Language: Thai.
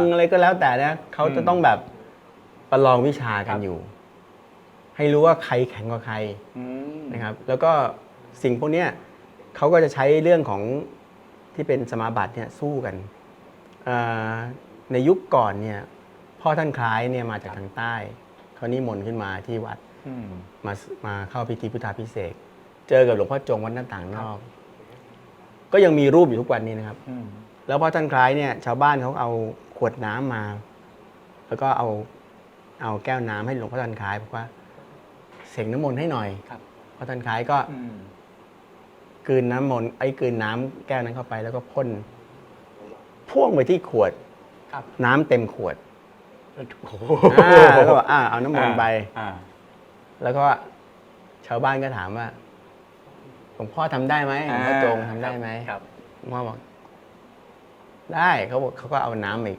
อะไรก็แล้วแต่นะเขาจะอืมต้องแบบประลองวิชากันอยู่ ให้รู้ว่าใครแข็งกว่าใครอืมนะครับ แล้วก็สิ่งพวกเนี้ยเขาก็จะใช้เรื่องของที่เป็นสมาบัติเนี่ยสู้กันอ่าในยุคก่อนเนี่ยพ่อท่านคล้ายเนี่ยมาจากทางใต้เขานิมนต์ขึ้นมาที่วัดอืมมามาเข้าพิธีพุทธาพิเศษกเจอกับหลวงพ่อจงวัดหน้าต่างนอก ก็ยังมีรูปอยู่ทุกวันนี้นะครับอืมแล้วพอท่านคล้ายเนี่ย ชาวบ้านเขาเอา ขวดน้ำมา แล้วก็เอาเอาแก้วน้ำให้หลวงพ่อท่านคล้ายบอกว่า เสกน้ำมนต์ให้หน่อยครับพระท่านคล้ายก็อืมกลืนน้ำมนต์ไอ้กลืนน้ำแก้วนั้นเข้าไปแล้วก็พ่นพ่วงไปที่ขวดครับน้ำเต็มขวดโอ้โหอ่าแล้วก็บอกอ่าเอาน้ำมนต์ไปอ่าแล้วก็ชาวบ้านก็ถามว่าหลวงพ่อทำได้ไหมหลวงพ่อจงทำได้ไหมครับหลวงพ่อบอก ได้เขาบอกเขาก็เอาน้ำอีก